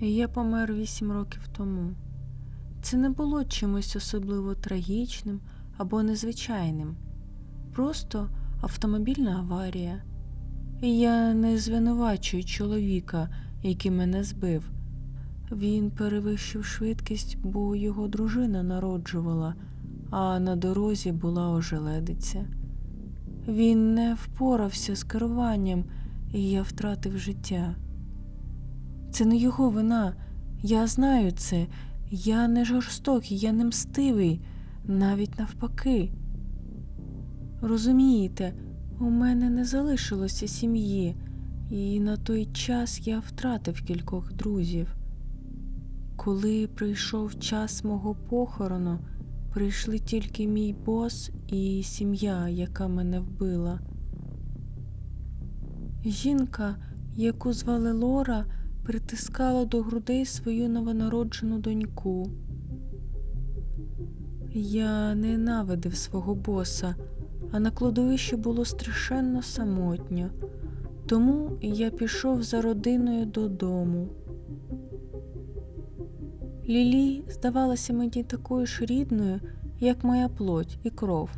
Я помер вісім років тому. Це не було чимось особливо трагічним або незвичайним, просто автомобільна аварія. Я не звинувачую чоловіка, який мене збив. Він перевищив швидкість, бо його дружина народжувала, а на дорозі була ожеледиця. Він не впорався з керуванням, і я втратив життя. Це не його вина. Я знаю це. Я не жорстокий, я не мстивий, навіть навпаки. Розумієте, у мене не залишилося сім'ї, і на той час я втратив кількох друзів. Коли прийшов час мого похорону, прийшли тільки мій бос і сім'я, яка мене вбила. Жінка, яку звали Лора, притискала до грудей свою новонароджену доньку. Я ненавидив свого боса, а на кладовищі було страшенно самотньо, тому я пішов за родиною додому. Лілі здавалася мені такою ж рідною, як моя плоть і кров.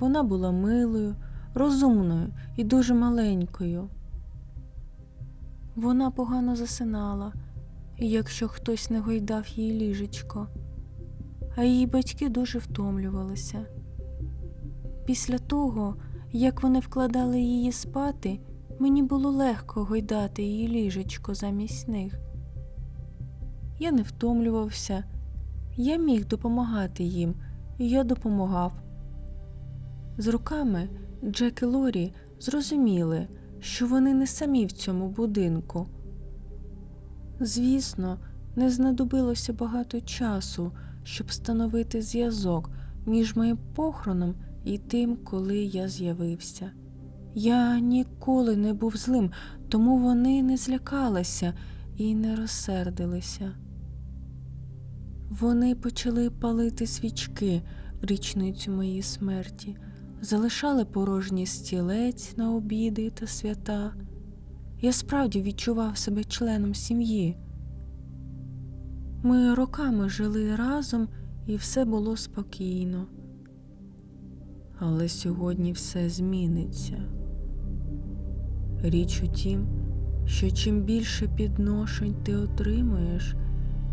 Вона була милою, розумною і дуже маленькою. Вона погано засинала, якщо хтось не гойдав їй ліжечко, а її батьки дуже втомлювалися. Після того, як вони вкладали її спати, мені було легко гойдати її ліжечко замість них. Я не втомлювався, я міг допомагати їм, і я допомагав. З роками Джек і Лорі зрозуміли, що вони не самі в цьому будинку. Звісно, не знадобилося багато часу, щоб встановити зв'язок між моїм похороном і тим, коли я з'явився. Я ніколи не був злим, тому вони не злякалися і не розсердилися. Вони почали палити свічки річницю моєї смерті, залишали порожній стілець на обіди та свята. Я справді відчував себе членом сім'ї. Ми роками жили разом і все було спокійно. Але сьогодні все зміниться. Річ у тім, що чим більше підношень ти отримуєш,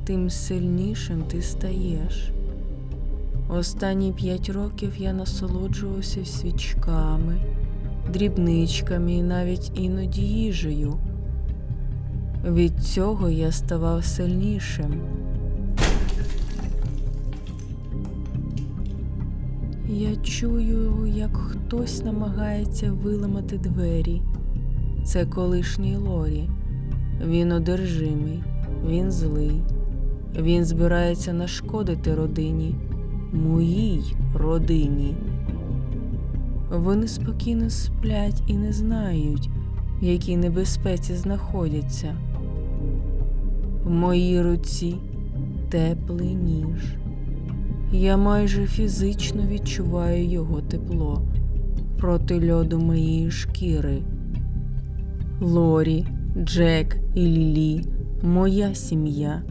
тим сильнішим ти стаєш. Останні п'ять років я насолоджувався свічками, дрібничками і навіть іноді їжею. Від цього я ставав сильнішим. Я чую, як хтось намагається виламати двері. Це колишній Лорі. Він одержимий, він злий. Він збирається нашкодити родині, моїй родині. Вони спокійно сплять і не знають, в якій небезпеці знаходяться. В моїй руці теплий ніж. Я майже фізично відчуваю його тепло проти льоду моєї шкіри. Лорі, Джек і Лілі моя сім'я.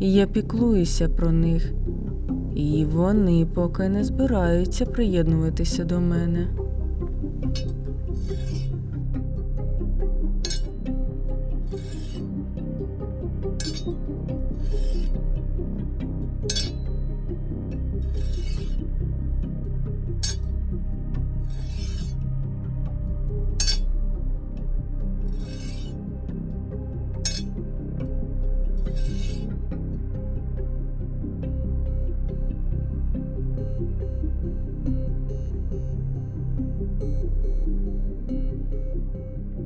Я піклуюся про них, і вони поки не збираються приєднуватися до мене. Thank you.